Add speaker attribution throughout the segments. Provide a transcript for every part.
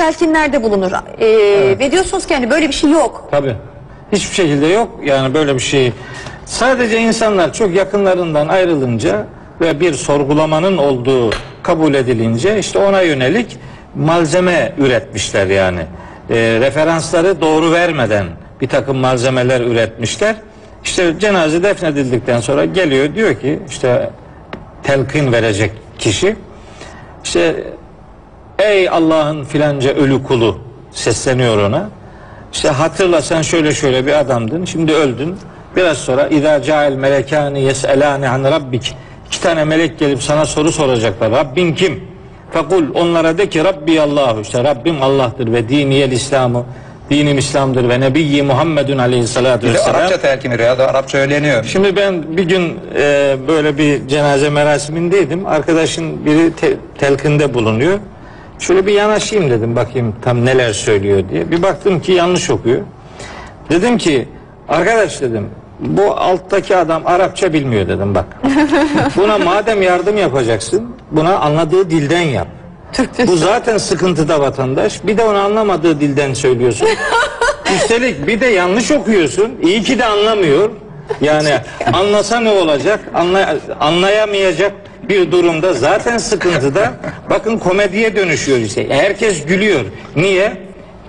Speaker 1: telkinlerde bulunur. Ee, Ve diyorsunuz ki hani böyle bir şey yok.
Speaker 2: Tabii. Hiçbir şekilde yok yani böyle bir şey. Sadece insanlar çok yakınlarından ayrılınca ve bir sorgulamanın olduğu kabul edilince işte ona yönelik malzeme üretmişler yani. Ee, referansları doğru vermeden bir takım malzemeler üretmişler. İşte cenaze defnedildikten sonra geliyor diyor ki işte telkin verecek kişi işte ey Allah'ın filanca ölü kulu sesleniyor ona. İşte hatırla sen şöyle şöyle bir adamdın. Şimdi öldün. Biraz sonra İza cael melekani yes'elani an rabbik. İki tane melek gelip sana soru soracaklar. Rabbin kim? Fekul onlara de ki Rabbi Allahu. İşte Rabbim Allah'tır ve diniyel İslam'ı dinim İslam'dır ve Nebiyyi Muhammedun aleyhissalatu
Speaker 3: Bir de
Speaker 2: vesselam.
Speaker 3: Arapça telkin veriyor ya da Arapça öğreniyor.
Speaker 2: Şimdi ben bir gün e, böyle bir cenaze merasimindeydim. Arkadaşın biri te- telkinde bulunuyor. Şöyle bir yanaşayım dedim bakayım tam neler söylüyor diye. Bir baktım ki yanlış okuyor. Dedim ki arkadaş dedim bu alttaki adam Arapça bilmiyor dedim bak. Buna madem yardım yapacaksın buna anladığı dilden yap. Bu zaten sıkıntıda vatandaş. Bir de onu anlamadığı dilden söylüyorsun. Üstelik bir de yanlış okuyorsun. İyi ki de anlamıyor. Yani anlasa ne olacak? Anlay- anlayamayacak bir durumda zaten sıkıntıda. Bakın komediye dönüşüyor işte. Herkes gülüyor. Niye?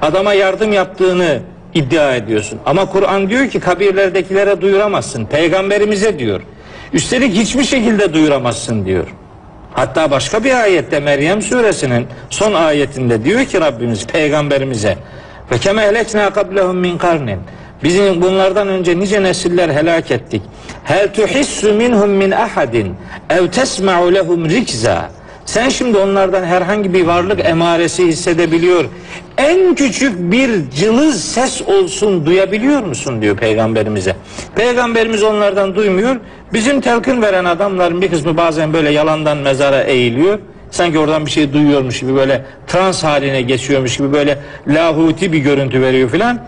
Speaker 2: Adama yardım yaptığını iddia ediyorsun. Ama Kur'an diyor ki kabirlerdekilere duyuramazsın. Peygamberimize diyor. Üstelik hiçbir şekilde duyuramazsın diyor. Hatta başka bir ayette Meryem suresinin son ayetinde diyor ki Rabbimiz peygamberimize ve keme ehlekna kablehum min karnin Bizim bunlardan önce nice nesiller helak ettik. Hel tuhissu minhum min ahadin ev tesma'u lehum rikza. Sen şimdi onlardan herhangi bir varlık emaresi hissedebiliyor. En küçük bir cılız ses olsun duyabiliyor musun diyor peygamberimize. Peygamberimiz onlardan duymuyor. Bizim telkin veren adamların bir kısmı bazen böyle yalandan mezara eğiliyor. Sanki oradan bir şey duyuyormuş gibi böyle trans haline geçiyormuş gibi böyle lahuti bir görüntü veriyor filan.